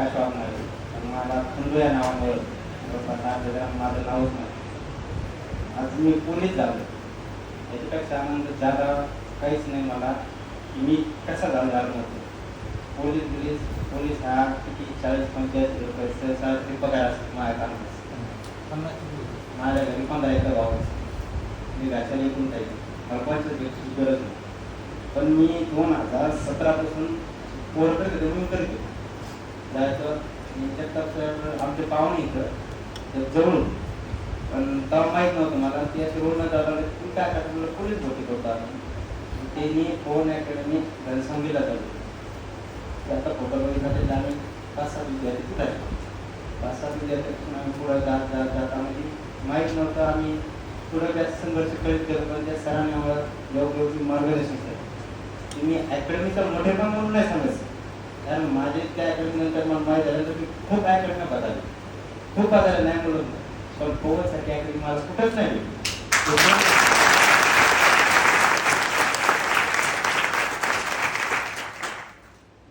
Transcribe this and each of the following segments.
प्रकाश वागणारे पण मला खंडू या नावामुळे माझं नावच नाही. आज मी पोलीस झालो. याच्यापेक्षा आनंद जादा काहीच नाही मला. की मी कसा झालो आर्मीमध्ये पोलीस बिलीस पोलीस हा किती? चाळीस पंचेचाळीस रुपये. सहसा ते पगार असतो माझ्या कामात. माझ्या घरी पंधरा एकर भाव असतो. मी घरच्याला एकूण पंचवीस दिवसाची गरज नाही. पण मी दोन हजार सतरापासून पोरकडे मी करतो जायचं. सर आमचे पाहुणे इथं ते जवळून. पण तेव्हा माहीत नव्हतं मला. ते असे रोड न जाता तुम्ही काय करता? मला पोलीस भरती करतो त्यांनी फोन अकॅडमी रणसंगीला जातो ते आता फोटो बघितला आम्ही पाच सात विद्यार्थी तिथं आहे पाच सात विद्यार्थ्यापासून आम्ही पुढं जात जात जात. आम्ही माहीत नव्हतं. आम्ही पुढं जास्त संघर्ष करीत गेलो पण त्या सरांनी आम्हाला योग्य मार्गदर्शन केलं. की मी अकॅडमीचा मोठेपण म्हणून नाही सांगायचं कारण माझे त्या अकॅडमी नंतर मला माहीत झालं तर मी खूप अकॅडमी बदलले. खूप बदलले नाही म्हणून. पण पोहोचसाठी अकॅडमी मला कुठंच नाही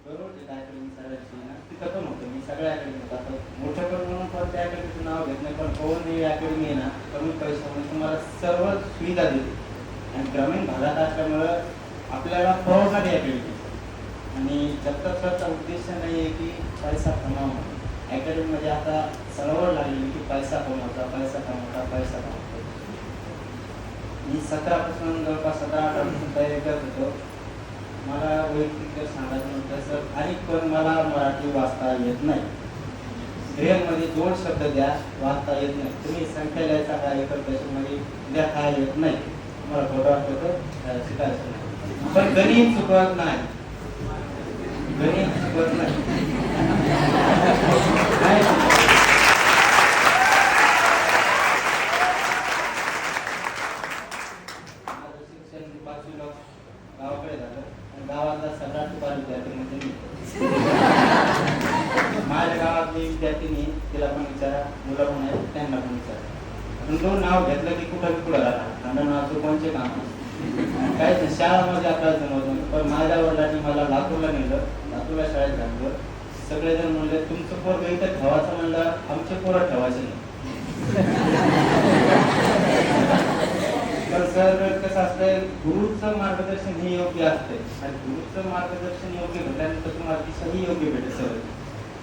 बरोबर मी सगळ्या म्हणून पण त्या नाव घेत नाही पण आहे ना कमी पैशामध्ये तुम्हाला सर्व सुविधा दिली आणि ग्रामीण भागात असल्यामुळं आपल्याला परवडणारी अकॅडमी आणि जगताप सरचा उद्देश नाही आहे की पैसा कमावणं अकॅडमीमध्ये आता चळवळ लागली की पैसा कमवता पैसा कमवता पैसा कमवता मी सतरापासून जवळपास सतरा अठरापासून तयारी करत होतो मला वैयक्तिक जर सांगायचं म्हटलं सर। आणि पण मला मराठी वाचता येत नाही। ग्रेहमध्ये दोन शब्द द्या वाचता येत नाही। तुम्ही संख्या लिहायचा काय एकर पैशामध्ये लिहिता येत नाही। मला फोटो वाटतं शिकायचं नाही। पण गणित चुकत नाही गणित चुकत नाही नाही. माझं शिक्षण पाचवीला गावाकडे झालं आणि गावातला सगळ्यात हुशार विद्यार्थी म्हणजे मी माझ्या गावातली विद्यार्थिनी तिला पण विचारा. मुलं पण आहेत त्यांना पण विचारा पण दोन नाव घेतलं की कुठं कुठं राहणार? आणि नावाचं कोणचे काम? काहीच नाही शाळामध्ये अभ्यास नव्हतं पण माझ्या वडिलांनी मला लातूरला नेलं. लातूरला शाळेत घातलं. सगळेजण म्हणले तुमचं पोरग इथं ठेवायचं म्हणलं आमचे पोरं ठेवायचे नाही. पण सर कसं असतंय गुरुचं मार्गदर्शन हे योग्य असते आणि गुरुचं मार्गदर्शन योग्य भेटल्यानंतर तुम्हाला दिशा योग्य भेटेल सर.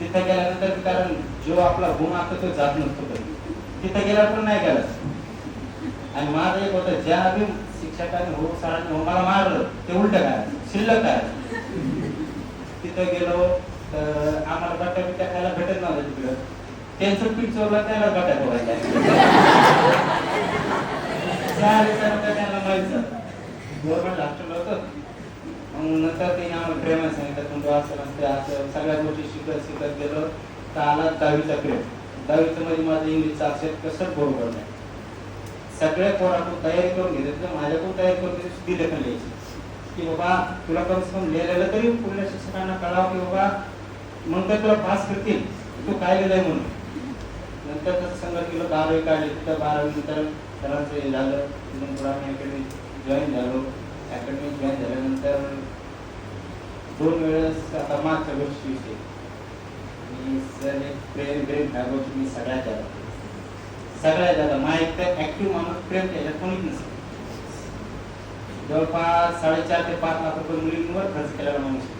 तिथे गेल्यानंतर कारण जो आपला गुण असतो तो जात नसतो कधी. तिथे गेला पण नाही गेला आणि माझं एक होतं ज्या बी शिक्षकांनी हो सरांनी हो मला मारलं ते उलट काय? शिल्लक काय? तिथं गेलो तर आम्हाला बट्ट्या बिट्ट्या खायला भेटत नव्हतं तिकडं. त्यांचं पीठ चोरलं त्याला बट्ट्या पोहायला सहा दिवसानंतर त्यांना माहीत झालं गव्हर्नमेंट हॉस्टेल होतं. मग नंतर त्यांनी आम्हाला प्रेमाने सांगितलं तुमचं असं नसते असं सगळ्या गोष्टी शिकत शिकत गेलो. तर आला दहावीचा प्रेम दहावीचं म्हणजे माझं इंग्लिशचं अक्षर कसं बरोबर नाही सगळ्या पोराकडून तयारी करून घेतो तर माझ्याकडून तयारी करून घेतली. सुद्धी लेखन लिहायची. की बाबा तुला कम से कम लिहिलेलं तरी पूर्ण शिक्षकांना कळावं की बाबा मग तर तुला पास करतील. तू काय लिहिलंय म्हणून? नंतर तसं संघर्ष केलं. बारावी काढली. तिथं बारावी नंतर सरांचं हे झालं. तिथून पुढे आम्ही अकॅडमी जॉईन झालो. अकॅडमी जॉईन झाल्यानंतर दोन वेळेस आता मागच्या वर्षी विषय आणि सर एक प्रेम प्रेम ह्या गोष्टी मी सगळ्यात जादा सगळ्यात जादा माझ्या एक तर ऍक्टिव्ह माणूस प्रेम त्याच्यात कोणीच नसतं. जवळपास साडेचार ते पाच लाख रुपये मुलींवर खर्च केलेला माणूस.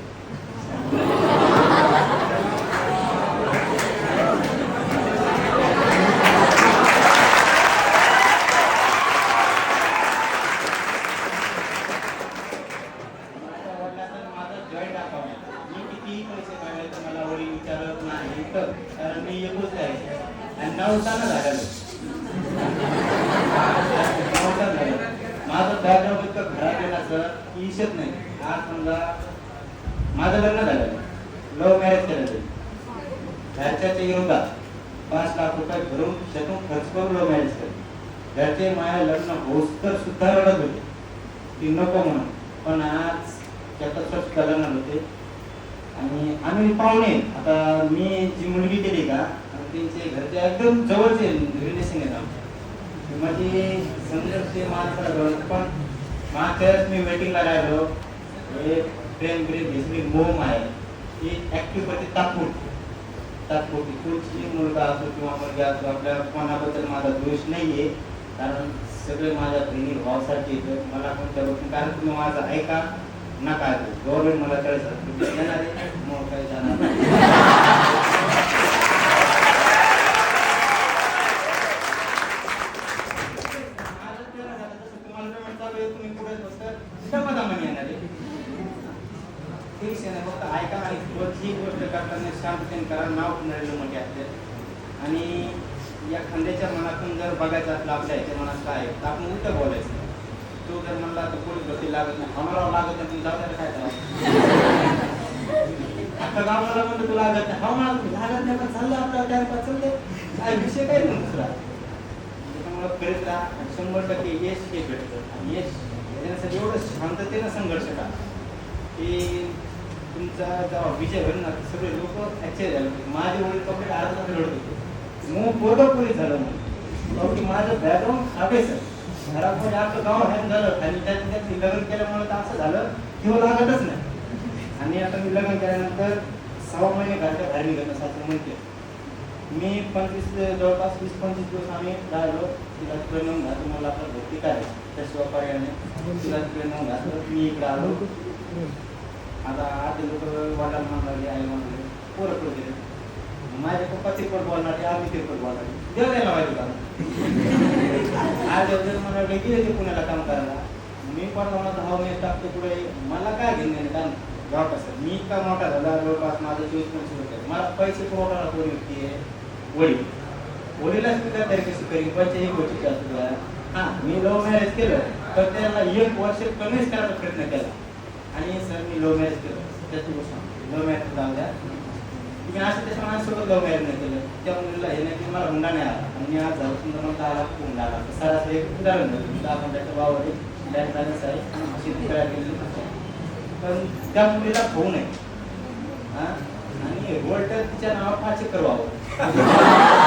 मला वडील विचारत नाही तर कारण मी एकूच आहे. आणि नवसानं झालेलं नवसानं झालेलं. माझं इतकं घरात की नाही. आज समजा माझं लग्न झालं. लव्ह मॅरेज केलं घरच्याच्या विरोधात पाच लाख रुपये भरून शेतून खर्च करून लव्ह मॅरेज केलं. घरचे माझ्या लग्न होस तर सुद्धा रडत होते. ती नको म्हणून. पण आज त्याचं सुद्धा लग्न होते. आणि आम्ही पाहुणे आता मी जी मुलगी केली का त्यांचे घरचे एकदम जवळचे रिलेशन आहेत आमचे माझी संघर्ष माणसाला पण मागच्या मी वेटिंगला राहिलो. एक ट्रेन ब्रेक घेतली मोम आहे. ती ऍक्टिव्ह करते तापून तात्पुरती. कुठची मुलगा असो किंवा मुलगी असो आपल्या कोणाबद्दल माझा दोष नाही आहे कारण सगळे माझ्या बहिणी भावासाठी येतं मला कोणत्या गोष्टी कारण तुम्ही माझा ऐका. नका गव्हर्नमेंट मला कळेल. येणार आहे, मग काही जाणार नाही. माझं ते नाही झालं, जसं तुम्हाला payment चालू आहे, तुम्ही पुढे फक्त दमादमाने येणार आहे. ते विषय नाही, फक्त ऐका आणि रोजची गोष्ट करताना करा नाव नरेंद्र म्हणजे असते आणि या खांद्याच्या मनातून जर बघायचं असलं आपल्या ह्याच्या मनात काय आहे, तर आपण उलटं बोलायचं. तो जर म्हणला तर पोलीस भरती लागत नाही. आम्हाला लागत नाही जाऊ द्या काय करावं? आता गावाला म्हणतो तुला लागत नाही. हा मला लागत नाही पण चाललं आपला टाइम पास चालते काय विषय काय नाही दुसरा. त्याच्यामुळे करीत राहा आणि शंभर टक्के यश हे भेटतं. आणि यश त्याच्यासाठी एवढं शांततेनं संघर्ष करा. की तुमचा जेव्हा विजय होईल ना सगळे लोक ऍक्च्युअली झाले. होते. माझे वडील कपडे अर्धा रडत होते मग पोरगा पोलीस झालं म्हणून. माझं बॅकग्राऊंड अभ्यास घरामध्ये आपलं गाव हॅन झालं आणि त्यात त्यात लग्न केल्यामुळे तर असं झालं की हो लागतच नाही. आणि आता मी लग्न केल्यानंतर सहा महिने घरच्या बाहेर निघत सासू म्हणते. मी पंचवीस जवळपास वीस पंचवीस दिवस आम्ही राहिलो. तिला प्रेम घातलं. मला आपलं भरती काय त्याशिवाय पर्याय तिला प्रेम घातलं. मी इकडे आलो. आता आधी लोक वडिलांना म्हणाले आई म्हणाले पोरं पुढे गेले माझे पप्पा तिरपट बोलणार आम्ही तिरपट बोलणार. देव द्यायला पाहिजे का आज जर म्हणाले गेले ते पुण्याला काम करायला. मी पण म्हणत हा मी टाकतो पुढे. मला काय घेणे कारण गाव कसं मी इतका मोठा झाला जवळपास माझं चोवीस पंचवीस होते मला पैसे पुरवठाला कोण व्यक्ती आहे? वडील. वडीलच मी त्या तरी कशी करीन? पैसे एक गोष्टी असतो हा मी लव्ह मॅरेज केलं तर त्याला एक वर्ष कमीच करायचा प्रयत्न केला. मी लव्ह मॅरेज केलं त्याची गोष्ट लव्ह मॅरेज जाऊ द्या. मी असं त्याच्या माझ्यासोबत लव्ह मॅरेज नाही केलं. त्या मुलीला हे नाही की मला हुंडा नाही आला. आणि मी आज झालं समजा मला आला हुंडा आला. तर सरासरी एक उदाहरण झालं. दहा आपण त्याच्या वावर बँक बॅलन्स आहे. शेती पण त्या मुलीला होऊ नये हा? आणि रोल्ट तिच्या नावा पाच एकर व्हावं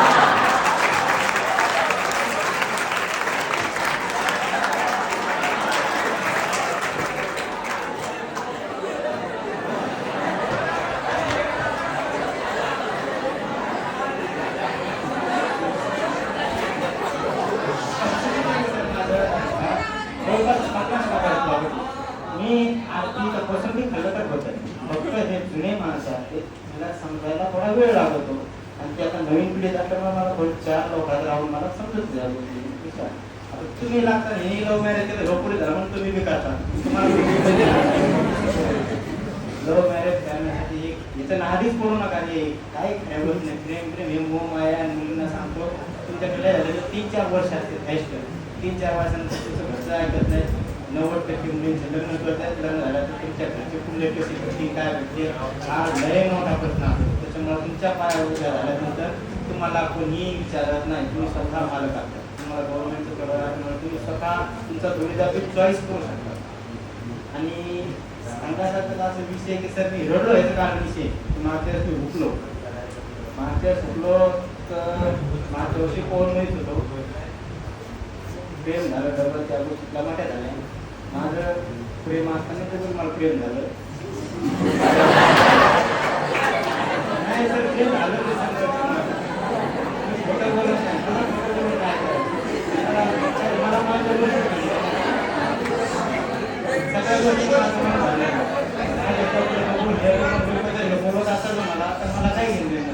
मी आरतीचं पसंती खाल्लं तर होतं फक्त हे जुने माणसं आहेत मला समजायला थोडा वेळ लागतो आणि ते आता नवीन पिढीत असल्यामुळे मला थोडी चार लोकात राहून मला समजत द्या आता तुम्ही लागता हे लव्ह मॅरेज केलं लोक पुढे म्हणून तुम्ही बी करता. लव्ह मॅरेज करण्यासाठी एक याचं नादीच पडू नका हे. काय खऱ्या नाही प्रेम प्रेम हे मोह माया आणि मुलींना सांगतो तुमच्याकडे झालेलं तीन चार वर्ष असते बेस्ट तीन चार वर्षानंतर तुमचं घरचं ऐकत नाही नव्वद टक्के मुलींचे लग्न करतात लग्न झालं तर तुमच्या घरचे फुले कसे भेटली काय भेटली हा लय मोठा प्रश्न असतो त्याच्यामुळे तुमच्या पायावर उभ्या झाल्यानंतर तुम्हाला कोणीही विचारत नाही तुम्ही स्वतः मालक असतात तुम्हाला गौरव तुम्ही स्वतः तुमचा जोडीदार चॉईस करू शकता. आणि सांगायसारखं असा विषय की सर मी रडलो याचं कारण विषय की मागच्या मी हुकलो. मागच्या वर्षी हुकलो तर मागच्या वर्षी पौर्णिमेत होतो? प्रेम झालं डबल त्या गोष्टी टमाट्या झाल्या. माझं प्रेम असताना त्याचं मला प्रेम झालं. नाही सर प्रेम झालं ते सांगायचं मला. मी खोटं बोलत नाही. तुला खोटं बोलून काय करायचं? मला- मला माझ्या गोष्टी सगळ्या गोष्टी माझं मन झाल्या. माझ्या कपडे बघून हे बघून तुम्ही जर हे बोलत असाल ना मला तर मला काय घेऊन देणं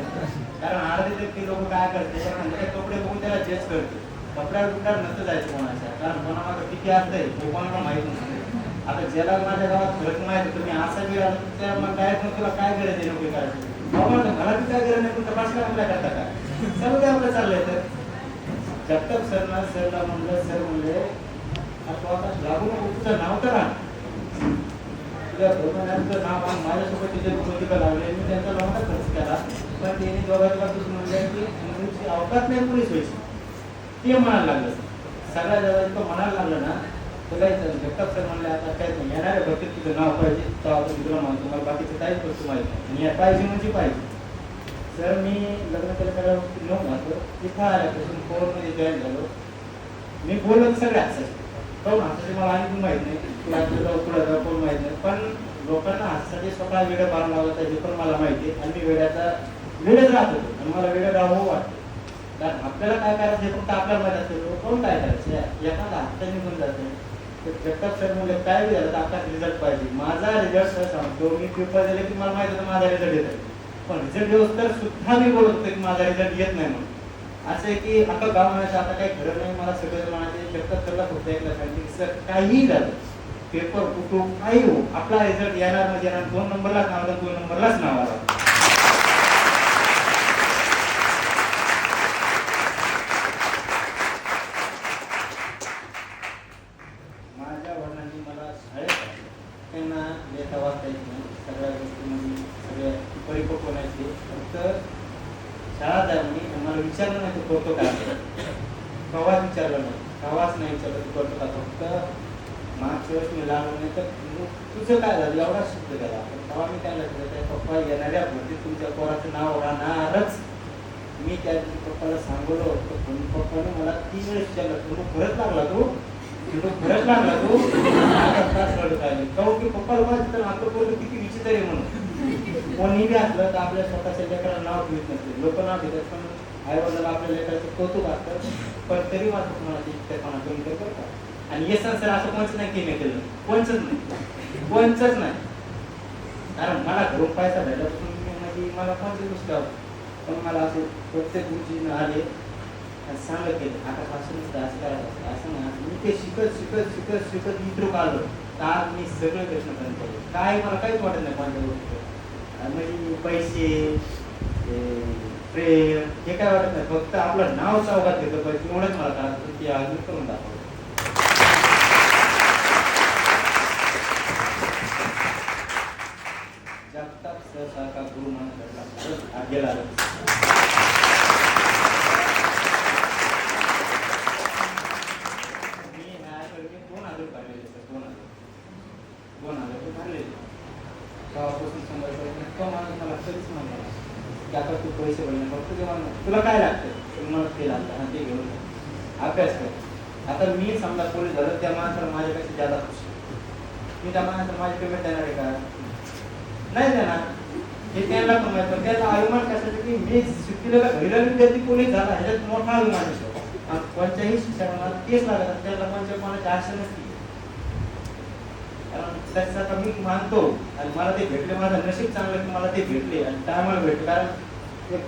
कारण अर्धे तर ते लोक काय करते एखाद्याचे कपडे बघून त्याला जज करते कपड्यावर बिपड्यावर नसतं जायचं कोणाच्या कारण कोणामागं किती असतंय हे कोणाला माहीत नसतं आता ज्याला माझ्या गावात फरक माहीत तुम्ही असा गेला त्या तर मग डायरेक्ट मग तुला काय गरज आहे नोकरी करायची? बाबा मला काय गरज नाही तुमच्या पाचशे आपल्या करता का? सर्व काय आपलं चाललंय तर? जगताप सरना सरला म्हणलं सर म्हणले आता लागू नको तुझं नाव करा. तुझ्या धोरणाचं नाव आणि माझ्यासोबत तिथे भूमिका लावले मी त्यांचा नव्हता खर्च केला पण त्यांनी दोघांच्या बाबतीत म्हणलं की मुलीची अवकाश नाही पुरेस व्हायची. ते म्हणायला लागलं. सगळ्या जवळ म्हणायला लागलं ना तर काय जगताप सर म्हणले आता काय नाही येणाऱ्या भरतीत तुझं नाव पाहिजे. तर आपण तुला म्हणतो मला बाकीचं काहीच गोष्ट माहिती नाही. आणि या पाहिजे म्हणजे पाहिजे. सर मी लग्न केलं सगळ्या गोष्टी नऊ घातलो तिथं आल्यापासून कोर्टमध्ये जॉईन झालो. मी बोलत सगळे हसायचे काऊन हसायचे मला आणखी पण माहीत नाही. तुला जाऊ पुढे जाऊ कोण माहीत नाही. पण लोकांना हसण्यासाठी स्वतः वेळ पार लावत हे पण मला माहिती आहे. आणि मी वेळाचा वेळच राहत होतो. आणि मला वेळ राहावं वाटतं कारण आपल्याला काय करायचं हे फक्त आपल्या माहिती असतो. कोण काय करायचं? एखादा हप्ता निघून जाते जगताप सर म्हणजे काय झालं तर रिझल्ट पाहिजे. माझा रिझल्ट सर सांगतो मी पेपर झाले की मला माहिती होतं माझा रिझल्ट येत आहे पण रिझल्ट येऊस तर सुद्धा मी बोलत होतो की माझा रिझल्ट येत नाही म्हणून. असं आहे की आता गाव म्हणायचं आता काही खरं नाही मला सगळं म्हणायचे जगताप सरला फक्त एक लक्षात की सर काही झालं. पेपर कुठू काही हो आपला रिझल्ट येणार म्हणजे येणार दोन नंबरलाच नाव दोन नंबरलाच नाव आला माझ्या वडिलांनी मला शाळेत टाकलं. त्यांना वाचता येत नाही सगळ्या गोष्टीमध्ये सगळ्या परिपक्व नाही फक्त शाळा आम्हाला मला विचारलं नाही तू करतो का कवाच विचारलं नाही. कवाच नाही विचारलं तू करतो का फक्त मागच्या वेळेस मी लहान नाही तर तुझं काय झालं? एवढा शब्द केला. पण तेव्हा मी काय लक्षात त्या पप्पा येणाऱ्या भरती तुमच्या पोराचं नाव राहणारच. मी त्या पप्पाला सांगलो. होतो पण पप्पाने मला तीन वेळेस विचारलं तू परत लागला तू? खरंच लागला काहून की पप्पाला माहिती तर आपलं पोरगं किती विचित्र आहे म्हणून. कोणी तर आपल्या स्वतःच्या लेकराला नाव ठेवत नसते लोक नाव घेतात पण आई आपल्या लेकराचं कौतुक असतं. पण तरी मात्र मला ते कमी करतात. आणि हे संसार असं कोणच नाही केलं केलं. कोणच नाही. कोणच नाही. कारण मला घरून पैसा भेटला म्हणजे मला कोणत्या गोष्टी पण मला असे प्रत्येक गोष्टी आले. सांगत गेले आता पासूनच असं असतं, असं नाही मी ते शिकत शिकत शिकत शिकत इथं आलो आज मी सगळे प्रश्न पर्यंत काय मला काहीच वाटत नाही कोणत्या गोष्टी म्हणजे पैसे प्रेम हे काय वाटत नाही. फक्त आपलं नाव चौकात घेतो पाहिजे एवढंच मला करायचं ते अजून करून दाखवतो जगताप सहसारखा गुरु मानून भेटला खरंच भाग्य लागलं मी ह्याकडे दोन हजार काढलेले सर दोन हजार दोन हजार ते भरलेले तेव्हापासून संघर्ष तो माणूस मला कधीच म्हणला की आता तू पैसे भरले फक्त ते म्हणलं, तुला काय लागतं तर मला ते लागतं हा ते घेऊन जा. अभ्यास कर. आता मी समजा पोलीस झालं त्या माणसाला माझ्यापेक्षा जादा खुश मी त्या माणसाला माझी पेमेंट देणार आहे का? नाही देणार. हे त्यांना कमायचं पण त्याचा अभिमान कशाचा की मी शिकलेला घरीला विद्यार्थी पोलीस झाला? ह्याच्यात मोठा अभिमान असतो कोणत्याही शिक्षणाला तेच लागतात असतं, त्याला कोणत्या आशा नसते. कारण त्याचा आता मी मानतो. आणि मला ते भेटले माझं नशीब चांगलं की मला ते भेटले. आणि टायमाला भेटले. कारण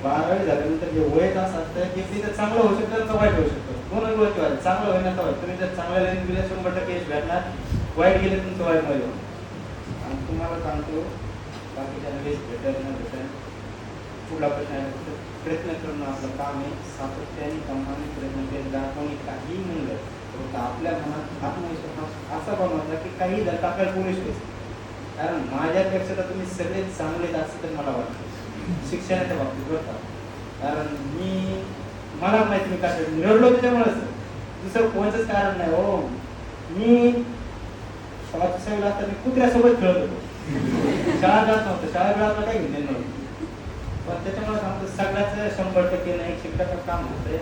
बारावी झाल्यानंतर जे वय तास असतं ते तिथं चांगलं होऊ शकतं आणि वाईट होऊ शकतं. दोन गोष्टी आहेत चांगलं होईल ना वाईट. तुम्ही जर चांगल्या लाईन गेले शंभर टक्के यश भेटणार. वाईट गेले तुमचं वाईटमध्ये होणार आणि तुम्हाला सांगतो बाकीच्या लगेच भेटत न भेटत पुढला प्रश्न आहे प्रयत्न करणं आपलं काम आहे. सातत्याने कमाने प्रयत्न केले दाखवणे काही म्हणलं. फक्त आपल्या मनात आत्मविश्वास असा बनवायचा की काही जर आपल्याला पोलीस कारण माझ्यापेक्षा तर तुम्ही सगळे चांगलेच असं तर मला वाटतं. शिक्षणाच्या बाबतीत बरं कारण मी मला माहिती मी कसं निवडलो त्याच्यामुळेच. दुसरं कोणतंच कारण नाही हो. मी पाच सहावीला असताना कुत्र्यासोबत खेळत होतो. शाळा जात नव्हतं. शाळा वेळाला काही घेणे नव्हतं पण त्याच्यामुळे सांगतो सगळ्याच शंभर टक्के नाही शिक्षकाचं काम होतंय.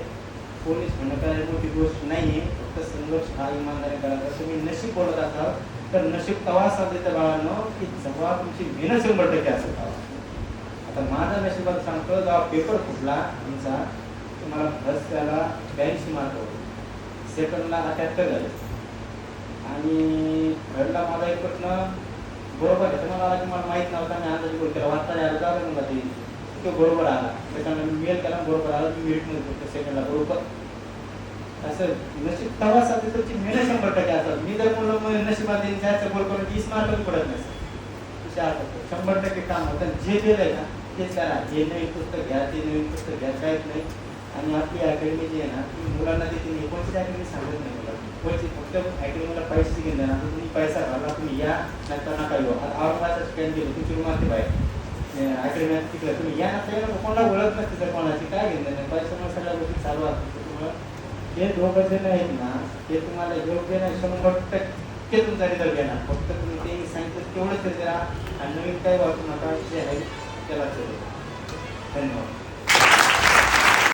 पोलीस म्हणणं काय मोठी गोष्ट नाहीये. फक्त संघर्ष हा इमानदारी करायचा तुम्ही नशीब बोलत असाल तर नशीब तवा त्या बाळांनो की जेव्हा तुमची मेहनत शंभर टक्के असेल तर माझा नशिबात सांगतो जेव्हा पेपर फुटला आमचा तुम्हाला फर्स्ट त्याला ब्याऐंशी मार्क होते. सेकंडला अठ्याहत्तर झाले. आणि थर्डला माझा एक प्रश्न बरोबर आहे. तर मला आला की मला माहीत नव्हता मी अंदाज गोल केला. वाचता यायला मला ते. तो बरोबर आला. सेकंडला मी मेल केला बरोबर आला. मी मेरिटमध्ये फक्त सेकंडला बरोबर. असं नशीब तवा साधे तुमची मेहनत शंभर टक्के असतात मी जर म्हणलं मग नशिबात येईन जायचं बरोबर करून तीस मार्क पडत नसेल शंभर टक्के काम होतं. जे दिलंय ना तेच करा जे नवीन पुस्तक घ्या ते नवीन पुस्तक घ्या काहीच नाही. आणि आपली अकॅडमी जी आहे ना ती मुलांना देते नाही. कोणतीच अकॅडमी सांगत नाही मला कोणती फक्त अकॅडमीला पैसे घेऊन देणार तर तुम्ही पैसा घाला तुम्ही या नंतर नका येऊ आता औरंगाबादचा स्कॅन केलं तुमची रुमाल बाहेर. अकॅडमी तिकडे तुम्ही या नका कोणाला ओळख नसते तर कोणाची काय घेऊन देणार पैसा सगळ्या गोष्टी चालू असतात तुम्हाला जे दोघं जण आहेत ना ते तुम्हाला योग्य नाही शंभर टक्के तुमचा रिझल्ट येणार. फक्त तुम्ही ते सांगितलं तेवढंच जरा आणि नवीन काही वाचू नका जे आहे त्याला धन्यवाद.